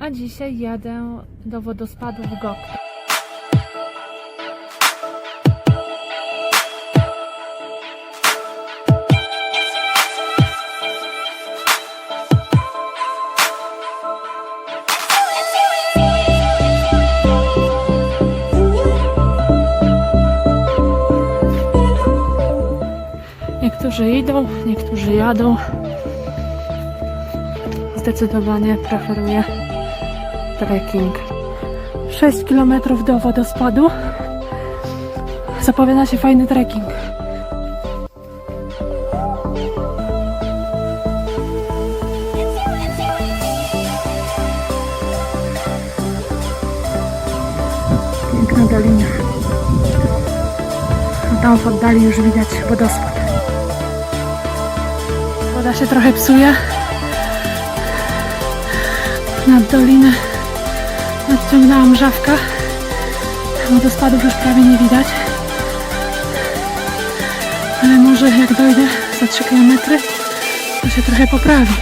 a dzisiaj jadę do wodospadu w Gokta. Niektórzy idą, niektórzy jadą. Zdecydowanie preferuję trekking. 6 km do wodospadu. Zapowiada się fajny trekking. Piękna dolina. A tam w oddali już widać wodospad. Woda się trochę psuje. Nad dolinę nadciągnęłam żawka. Wodospadów już prawie nie widać. Ale może jak dojdę za 3 km, to się trochę poprawi.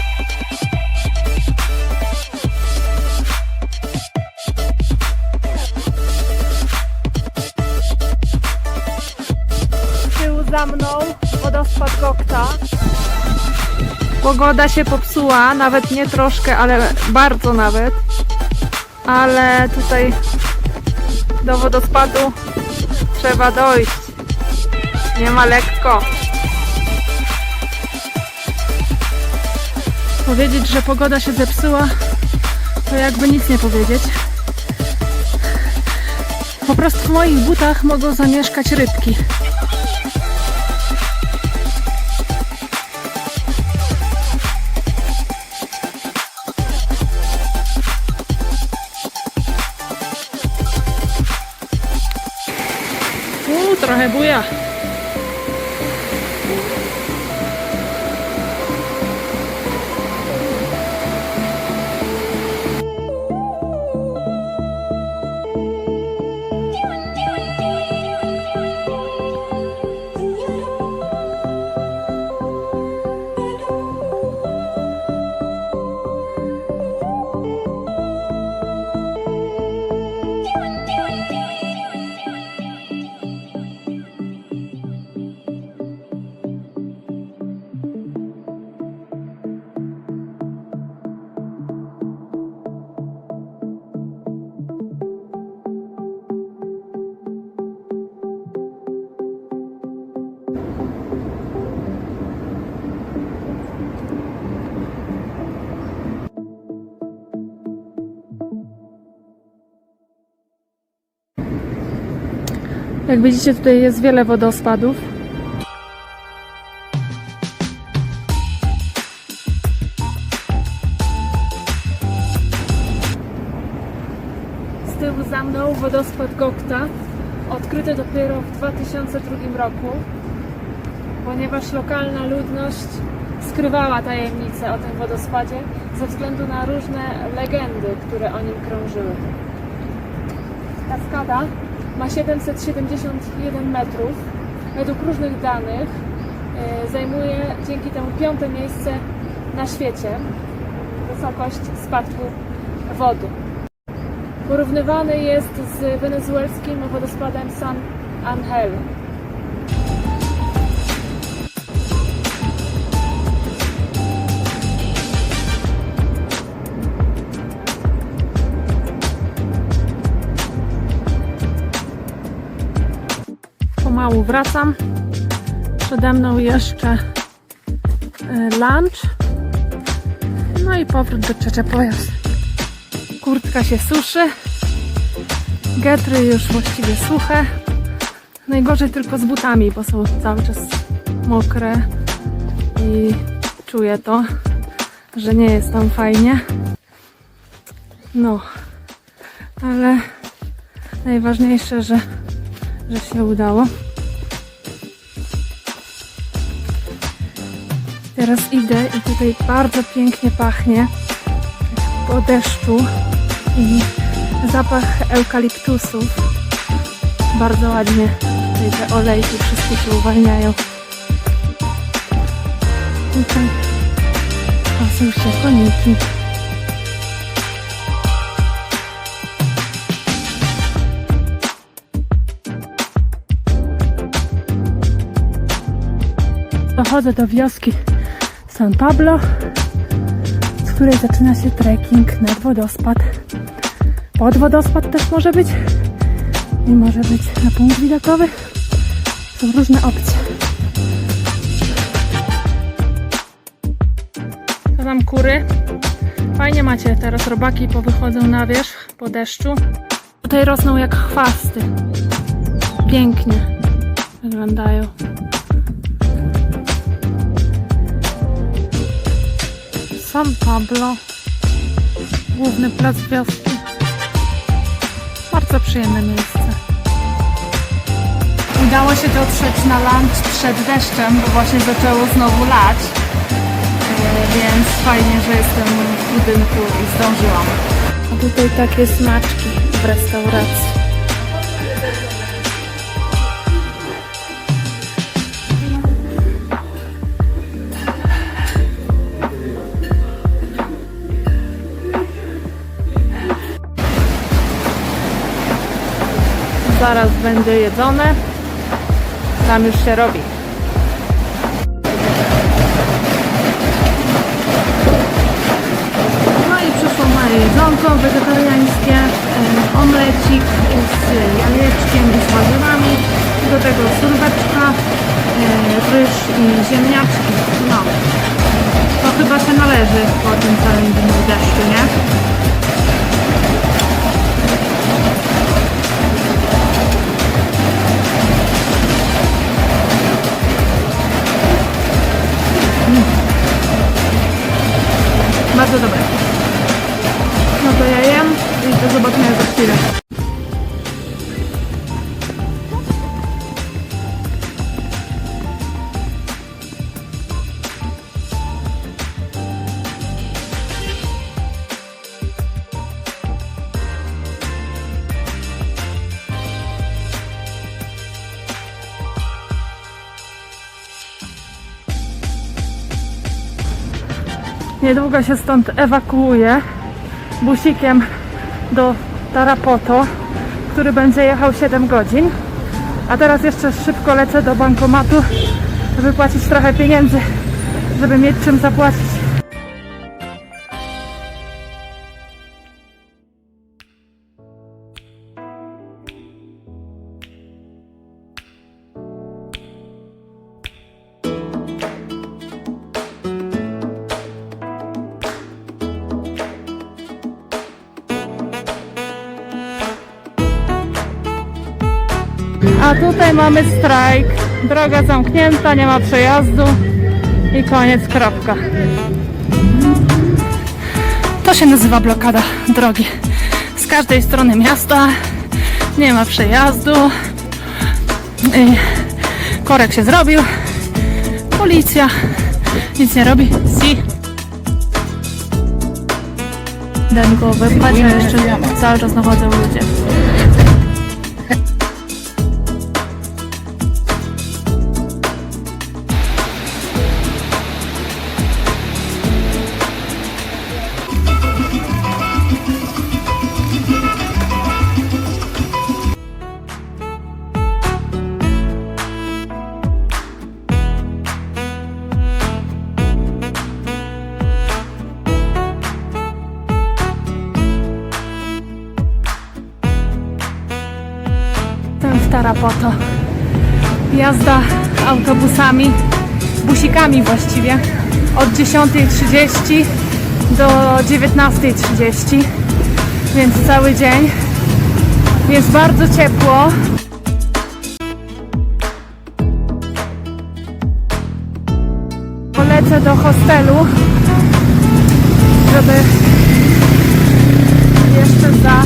Tył za mną wodospad Gokta. Pogoda się popsuła, nawet nie troszkę, ale bardzo nawet. Ale tutaj do wodospadu trzeba dojść. Nie ma lekko. Powiedzieć, że pogoda się zepsuła, to jakby nic nie powiedzieć. Po prostu w moich butach mogą zamieszkać rybki. 对啊。Jak widzicie, tutaj jest wiele wodospadów. Z tyłu za mną wodospad Gokta, odkryty dopiero w 2002 roku, ponieważ lokalna ludność skrywała tajemnicę o tym wodospadzie ze względu na różne legendy, które o nim krążyły. Kaskada ma 771 metrów. Według różnych danych e, zajmuje dzięki temu piąte miejsce na świecie. Wysokość spadku wody. Porównywany jest z wenezuelskim wodospadem San Angel. Pomału wracam. Przede mną jeszcze e, lunch. No i powrót do Czeczepojazd. Kurtka się suszy. Getry już właściwie suche. Najgorzej tylko z butami, bo są cały czas mokre i czuję to, że nie jest tam fajnie. No, ale najważniejsze, że, że się udało. Teraz idę i tutaj bardzo pięknie pachnie po deszczu i zapach eukaliptusów. Bardzo ładnie tutaj te olejki wszystkie się uwalniają. Tutaj to są jeszcze koniki. Dochodzę do wioski San Pablo, z której zaczyna się trekking nad wodospad. Pod wodospad też może być i może być na punkt widokowy. Są różne opcje. To tam kury. Fajnie macie teraz robaki powychodzą na wierzch po deszczu. Tutaj rosną jak chwasty. Pięknie wyglądają. San Pablo. Główny plac wioski. Bardzo przyjemne miejsce. Udało się dotrzeć na lunch przed deszczem, bo właśnie zaczęło znowu lać. E, Więc fajnie, że jestem w budynku i zdążyłam. A tutaj takie smaczki w restauracji. Zaraz będzie jedzone. Tam już się robi. No i przyszło moje jedzonko wegetariańskie, e, omlecik z jajeczkiem i z warzywami, do tego surweczka, e, ryż i ziemniaczki. No, to chyba się należy po tym całym dniu deszczu, nie? Niedługo się stąd ewakuuję busikiem do Tarapoto, który będzie jechał 7 godzin. A teraz jeszcze szybko lecę do bankomatu, żeby płacić trochę pieniędzy, żeby mieć czym zapłacić. Tutaj mamy strajk. Droga zamknięta, nie ma przejazdu i koniec, kropka. To się nazywa blokada drogi. Z każdej strony miasta nie ma przejazdu. I korek się zrobił. Policja nic nie robi. Si. Daj go wypchać, a jeszcze cały czas nachodzą ludzie. Tarapoto. Jazda autobusami, busikami właściwie, od 10.30 do 19.30, więc cały dzień. Jest bardzo ciepło. Polecę do hostelu, żeby jeszcze za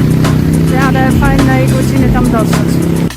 miarę fajnej godziny tam dotrzeć.